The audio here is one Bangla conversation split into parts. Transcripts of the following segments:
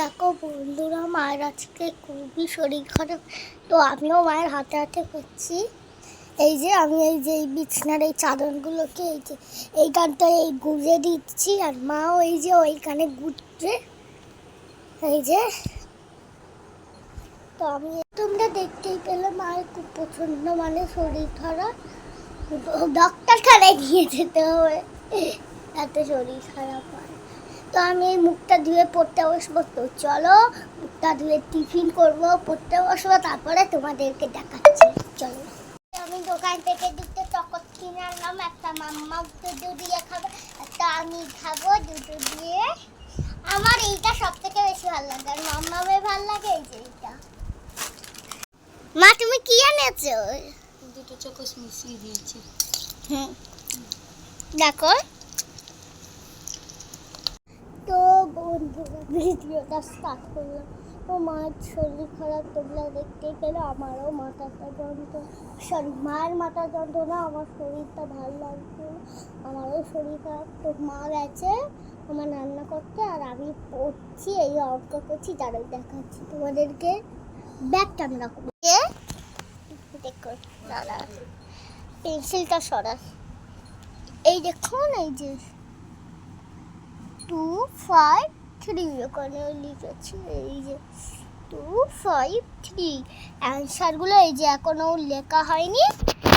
দেখো বন্ধুরা, মায়ের আজকে খুবই শরীর খারাপ, তো আমিও মায়ের হাতে হাতে করছি। এই যে আমি এই যে এই বিছনার এই চাদরগুলোকে, এই যে এইখানটা এই গুজে দিচ্ছি, আর মাও এই যে ওইখানে গুজছে এই যে। তো আমি তোমরা দেখতেই পেলে মায়ের খুব প্রচণ্ড মানে শরীর খারাপ। ডক্টর খানায় নিয়ে যেতে হবে। এত শরীর খারাপ। হয় তো আমি এই মুখটা ধুয়ে পড়তে বসবো। তো চলো মুখটা ধুয়ে টিফিন করব পড়তে বসবো তারপরে তোমাদেরকে দেখাচ্ছি। চলো। আমি দোকান থেকে দুটো চকট কিনে আনলাম একটা মাম্মা দুধু দিয়ে খাবে একটা আমি খাব দুধু দিয়ে। আমার এইটা সব থেকে বেশি ভালো লাগে আর মাম্মামের ভালো লাগে এই যে এইটা। মা তুমি কি এনেছো? দুটো চকস মিশিয়ে দিয়েছি। হুম। দেখো তো বন্ধুরা ভিডিওটা স্টার্ট করলাম। তো মায়ের শরীর খারাপ তোমরা দেখতেই পেলে আমারও মাথাটা যন্ত্র সরি মায়ের মাথা যন্ত্রণা আমার শরীরটা ভালো লাগছে আমারও শরীর খারাপ। তো মা গেছে আমার রান্না করতে আর আমি পড়ছি এই অঙ্ক করছি তারাই দেখাচ্ছি তোমাদেরকে। ব্যাগটা আমি রাখব এ, দেখো দাঁড়া। পেন্সিলটা সরা এই দেখুন এই যে। টু ফাইভ থ্রি ওখানে লিখেছি, এই যে টু ফাইভ থ্রি অ্যান্সারগুলো এই যে এখনও লেখা হয়নি।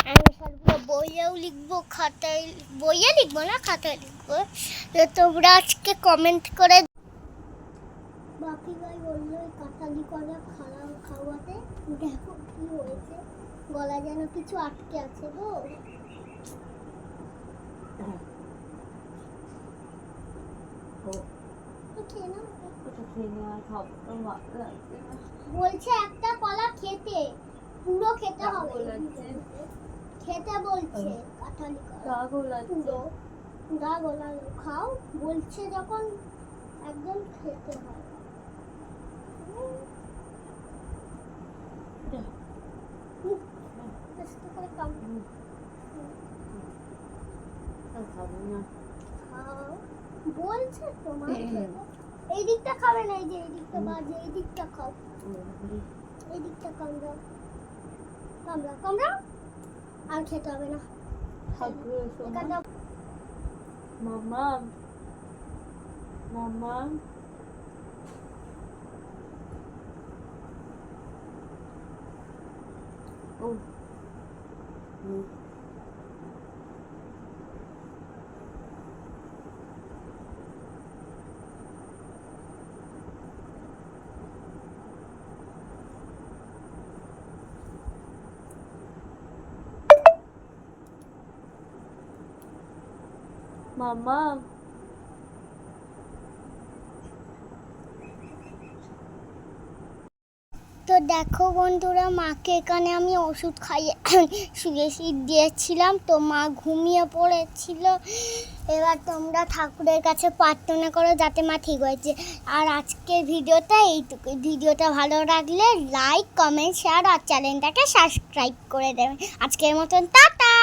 অ্যান্সারগুলো বইয়েও লিখব, খাতায়, বইয়ে লিখব না, খাতায় লিখব। তো তোমরা আজকে কমেন্ট করে বাকি ভাই বলল কাটালি করা খাওয়া খাওয়াতে, দেখো কি হয়েছে। গলা যেন কিছু আটকে আছে গো তো খেয়ে নাও। ওটা খেয়ে নেওয়া খাব তো ভালো লাগছে না বলছে একটা কলা খেতে পুরো খেতে হবে খেতে বলছে কাঁঠালি কলা পাগল পুরো পুরা গোলা খাও বলছে যখন একদম খেতে হয় খাব না খাও বলছে তোমার এই দিকটা খাবে না এই যে এই দিকটা বাজে এই দিকটা খাও। এই দিকটা কামড়াও কামড়া কামড়া আর খেতে হবে না। মামা মামা ও। হুম। মামা। তো দেখো বন্ধুরা, মাকে এখানে আমি ওষুধ খাইয়ে শুয়ে শীত দিয়েছিলাম, তো মা ঘুমিয়ে পড়েছিল। এবার তোমরা ঠাকুরের কাছে প্রার্থনা করো যাতে মা ঠিক হয়েছে। আর আজকের ভিডিওটা এইটুকুই। ভিডিওটা ভালো লাগলে লাইক কমেন্ট শেয়ার আর চ্যানেলটাকে সাবস্ক্রাইব করে দেবেন আজকের মতন, টাটা!